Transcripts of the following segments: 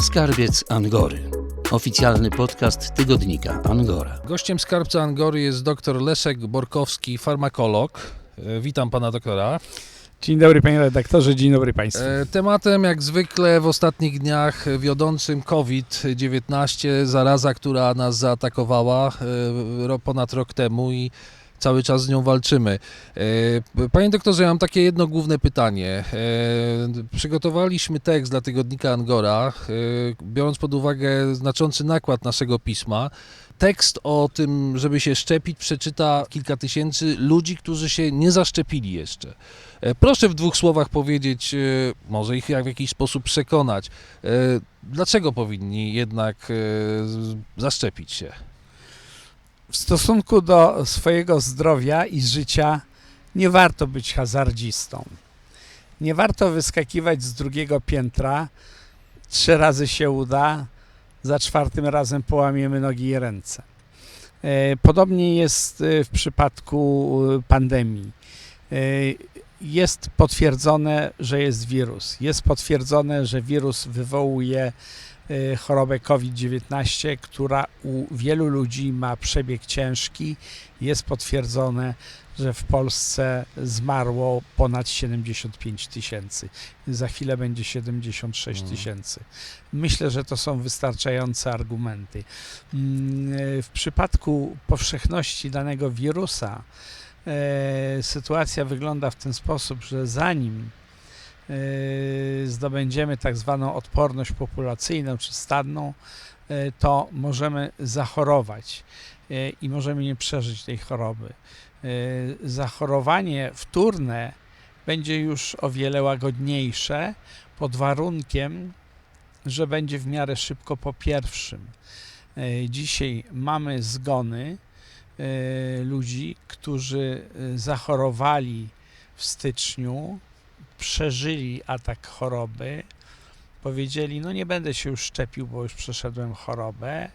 Skarbiec Angory. Oficjalny podcast tygodnika Angora. Gościem skarbca Angory jest dr Leszek Borkowski, farmakolog. E, Witam pana doktora. Dzień dobry panie redaktorze, dzień dobry państwu. E, Tematem jak zwykle w ostatnich dniach wiodącym COVID-19, zaraza, która nas zaatakowała e, ponad rok temu i cały czas z nią walczymy. E, Panie doktorze, ja mam takie jedno główne pytanie. E, Przygotowaliśmy tekst dla tygodnika Angora, e, biorąc pod uwagę znaczący nakład naszego pisma. Tekst o tym, żeby się szczepić, przeczyta kilka tysięcy ludzi, którzy się nie zaszczepili jeszcze. Proszę w dwóch słowach powiedzieć, może ich w jakiś sposób przekonać, dlaczego powinni jednak zaszczepić się. W stosunku do swojego zdrowia i życia nie warto być hazardzistą. Nie warto wyskakiwać z drugiego piętra, trzy razy się uda, za czwartym razem połamiemy nogi i ręce. E, Podobnie jest e, w przypadku e, pandemii. Jest potwierdzone, że jest wirus. Jest potwierdzone, że wirus wywołuje chorobę COVID-19, która u wielu ludzi ma przebieg ciężki. Jest potwierdzone, że w Polsce zmarło ponad 75 tysięcy. Za chwilę będzie 76 Mm. tysięcy. Myślę, że to są wystarczające argumenty. Mm, e, W przypadku powszechności danego wirusa e, sytuacja wygląda w ten sposób, że zanim e, zdobędziemy tak zwaną odporność populacyjną czy stadną, e, to możemy zachorować e, i możemy nie przeżyć tej choroby. Zachorowanie wtórne będzie już o wiele łagodniejsze pod warunkiem, że będzie w miarę szybko po pierwszym. Dzisiaj mamy zgony ludzi, którzy zachorowali w styczniu, przeżyli atak choroby, powiedzieli, no nie będę się już szczepił, bo już przeszedłem chorobę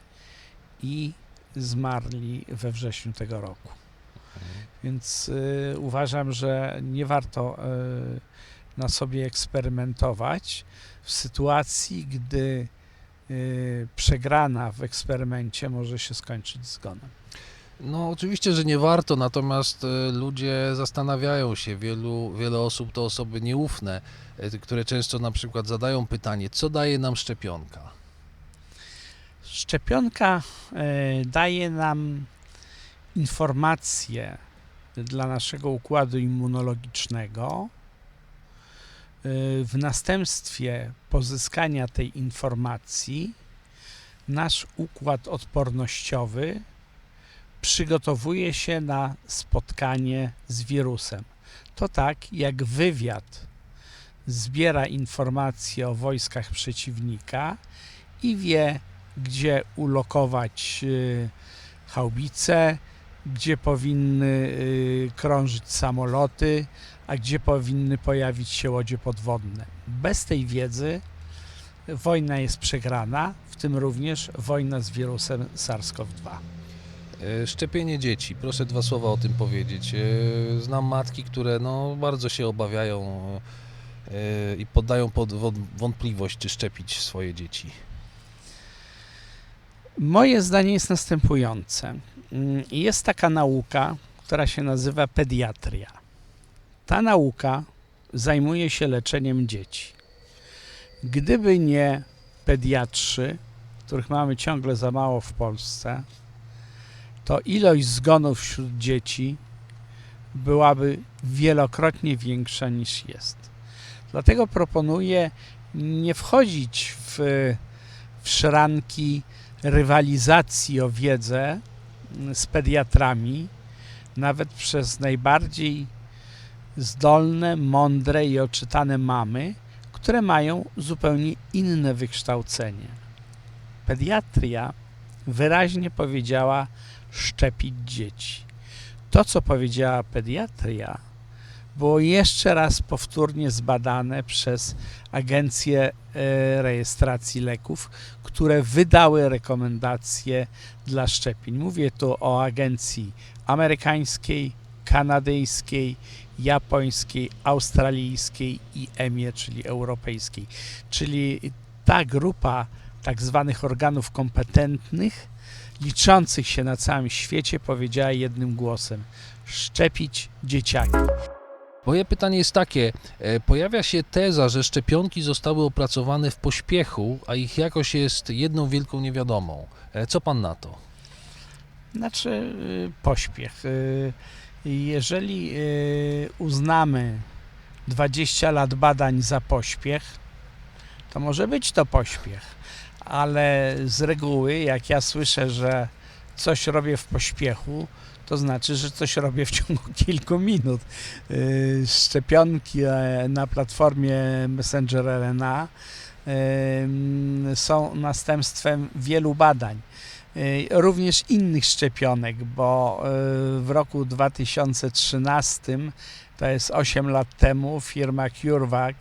i zmarli we wrześniu tego roku. Więc y, uważam, że nie warto y, na sobie eksperymentować w sytuacji, gdy y, przegrana w eksperymencie może się skończyć zgonem. No oczywiście, że nie warto, natomiast e, ludzie zastanawiają się, wielu, wiele osób to osoby nieufne, e, które często na przykład zadają pytanie, co daje nam szczepionka? Szczepionka e, daje nam informacje dla naszego układu immunologicznego. W następstwie pozyskania tej informacji nasz układ odpornościowy przygotowuje się na spotkanie z wirusem. To tak jak wywiad zbiera informacje o wojskach przeciwnika i wie, gdzie ulokować y, haubice, gdzie powinny y, krążyć samoloty, a gdzie powinny pojawić się łodzie podwodne. Bez tej wiedzy wojna jest przegrana, w tym również wojna z wirusem SARS-CoV-2. E, Szczepienie dzieci, proszę dwa słowa o tym powiedzieć. E, Znam matki, które no, bardzo się obawiają e, i poddają pod wąt- wątpliwość, czy szczepić swoje dzieci. Moje zdanie jest następujące. Mm, Jest taka nauka, która się nazywa pediatria. Ta nauka zajmuje się leczeniem dzieci. Gdyby nie pediatrzy, których mamy ciągle za mało w Polsce, to ilość zgonów wśród dzieci byłaby wielokrotnie większa niż jest. Dlatego proponuję nie wchodzić w, w szranki rywalizacji o wiedzę z pediatrami, nawet przez najbardziej zdolne, mądre i oczytane mamy, które mają zupełnie inne wykształcenie. Pediatria wyraźnie powiedziała szczepić dzieci. To, co powiedziała pediatria, było jeszcze raz powtórnie zbadane przez Agencję e, Rejestracji Leków, które wydały rekomendacje dla szczepień. Mówię tu o agencji amerykańskiej, kanadyjskiej, japońskiej, australijskiej i EMIE, czyli europejskiej. Czyli ta grupa tak zwanych organów kompetentnych, liczących się na całym świecie, powiedziała jednym głosem: szczepić dzieciaki. Moje pytanie jest takie, e, pojawia się teza, że szczepionki zostały opracowane w pośpiechu, a ich jakość jest jedną wielką niewiadomą. E, Co pan na to? Znaczy y, pośpiech. Jeżeli uznamy 20 lat badań za pośpiech, to może być to pośpiech, ale z reguły, jak ja słyszę, że coś robię w pośpiechu, to znaczy, że coś robię w ciągu kilku minut. Y, Szczepionki e, na platformie Messenger RNA są następstwem wielu badań również innych szczepionek, bo y, w roku 2013, to jest 8 lat temu, firma CureVac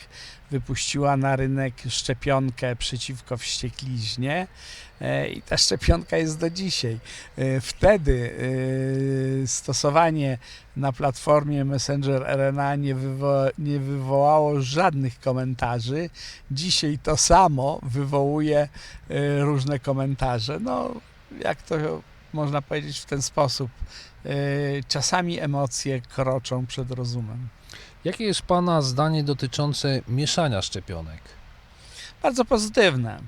wypuściła na rynek szczepionkę przeciwko wściekliźnie. e, i ta szczepionka jest do dzisiaj. E, Wtedy y, stosowanie na platformie Messenger RNA nie, wywo- nie wywołało żadnych komentarzy. Dzisiaj to samo wywołuje różne komentarze. No, jak to można powiedzieć w ten sposób, czasami emocje kroczą przed rozumem. Jakie jest pana zdanie dotyczące mieszania szczepionek? Bardzo pozytywne.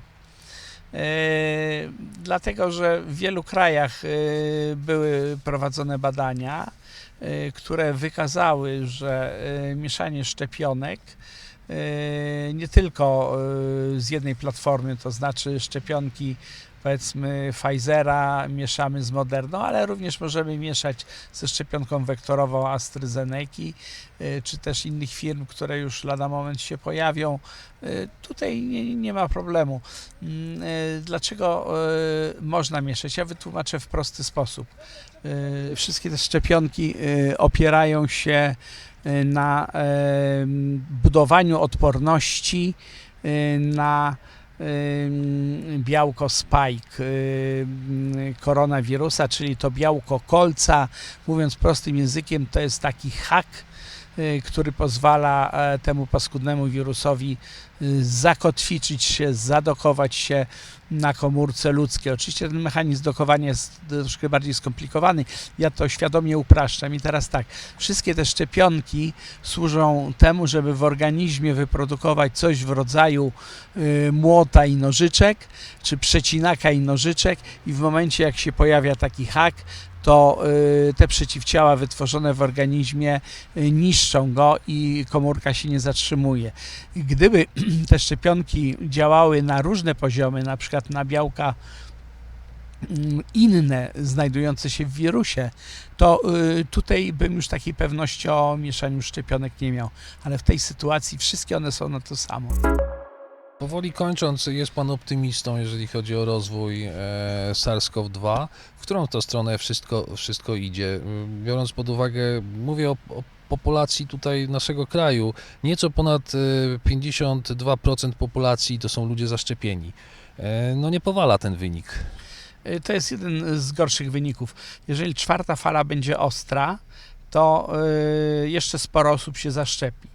Y, Dlatego, że w wielu krajach y, były prowadzone badania, y, które wykazały, że mieszanie szczepionek nie tylko z jednej platformy, to znaczy szczepionki powiedzmy Pfizera mieszamy z Moderną, ale również możemy mieszać ze szczepionką wektorową AstraZeneca, y, czy też innych firm, które już lada moment się pojawią. Y, Tutaj nie, nie ma problemu. Mm, y, Dlaczego można mieszać? Ja wytłumaczę w prosty sposób. Wszystkie te szczepionki opierają się na budowaniu odporności na białko spike koronawirusa, czyli to białko kolca. Mówiąc prostym językiem, to jest taki hak, który pozwala e, temu paskudnemu wirusowi y, zakotwiczyć się, zadokować się na komórce ludzkiej. Oczywiście ten mechanizm dokowania jest troszkę bardziej skomplikowany. Ja to świadomie upraszczam. I teraz tak, wszystkie te szczepionki służą temu, żeby w organizmie wyprodukować coś w rodzaju y, młota i nożyczek, czy przecinaka i nożyczek i w momencie jak się pojawia taki hak, to y, te przeciwciała wytworzone w organizmie y, niszczą go i komórka się nie zatrzymuje. Gdyby te szczepionki działały na różne poziomy, na przykład na białka mm, inne znajdujące się w wirusie, to y, tutaj bym już takiej pewności o mieszaniu szczepionek nie miał. Ale w tej sytuacji wszystkie one są na to samo. Powoli kończąc, jest pan optymistą, jeżeli chodzi o rozwój e, SARS-CoV-2. W którą to stronę wszystko, wszystko idzie? Biorąc pod uwagę, mówię o, o populacji tutaj naszego kraju, nieco ponad e, 52% populacji to są ludzie zaszczepieni. E, no nie powala ten wynik. To jest jeden z gorszych wyników. Jeżeli czwarta fala będzie ostra, to jeszcze sporo osób się zaszczepi.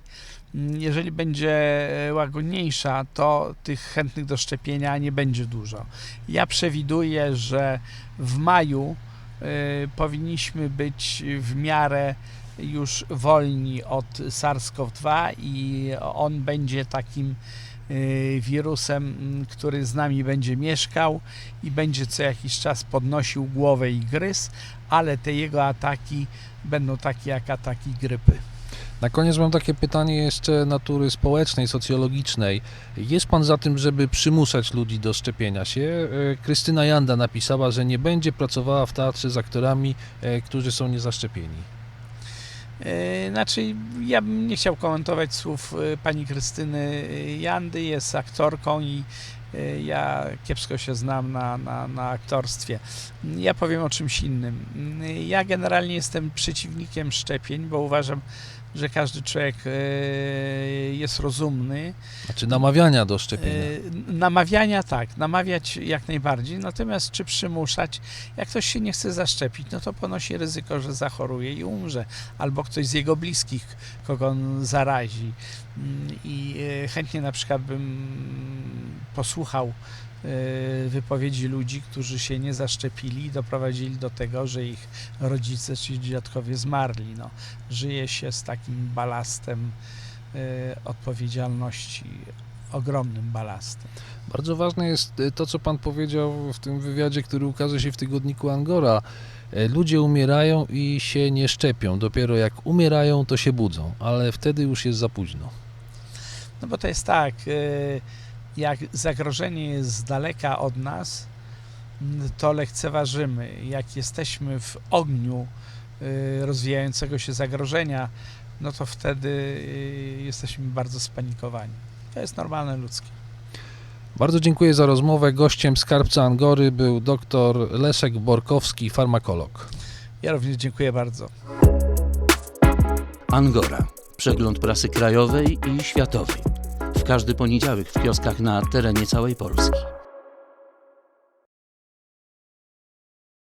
Jeżeli będzie łagodniejsza, to tych chętnych do szczepienia nie będzie dużo. Ja przewiduję, że w maju y, powinniśmy być w miarę już wolni od SARS-CoV-2 i on będzie takim y, wirusem, który z nami będzie mieszkał i będzie co jakiś czas podnosił głowę i gryz, ale te jego ataki będą takie jak ataki grypy. Na koniec mam takie pytanie jeszcze natury społecznej, socjologicznej. Jest pan za tym, żeby przymuszać ludzi do szczepienia się? E, Krystyna Janda napisała, że nie będzie pracowała w teatrze z aktorami, e, którzy są niezaszczepieni. Yy, Znaczy, ja bym nie chciał komentować słów pani Krystyny Jandy, jest aktorką i ja kiepsko się znam na, na, na aktorstwie. Ja powiem o czymś innym. Ja generalnie jestem przeciwnikiem szczepień, bo uważam, że każdy człowiek yy, jest rozumny. Znaczy namawiania do szczepienia. Yy, Namawiania tak, namawiać jak najbardziej, natomiast czy przymuszać, jak ktoś się nie chce zaszczepić, no to ponosi ryzyko, że zachoruje i umrze, albo ktoś z jego bliskich, kogo on zarazi. Mm, I yy, chętnie na przykład bym posłuchał e, wypowiedzi ludzi, którzy się nie zaszczepili i doprowadzili do tego, że ich rodzice czy dziadkowie zmarli. No, żyje się z takim balastem e, odpowiedzialności, ogromnym balastem. Bardzo ważne jest y, to, co pan powiedział w tym wywiadzie, który ukaże się w tygodniku Angora. Ludzie umierają i się nie szczepią. Dopiero jak umierają, to się budzą, ale wtedy już jest za późno. No bo to jest tak, y, jak zagrożenie jest z daleka od nas, to lekceważymy. Jak jesteśmy w ogniu y, rozwijającego się zagrożenia, no to wtedy y, jesteśmy bardzo spanikowani. To jest normalne ludzkie. Bardzo dziękuję za rozmowę. Gościem skarbca Angory był dr Leszek Borkowski, farmakolog. Ja również dziękuję bardzo. Angora. Przegląd prasy krajowej i światowej. Każdy poniedziałek w kioskach na terenie całej Polski.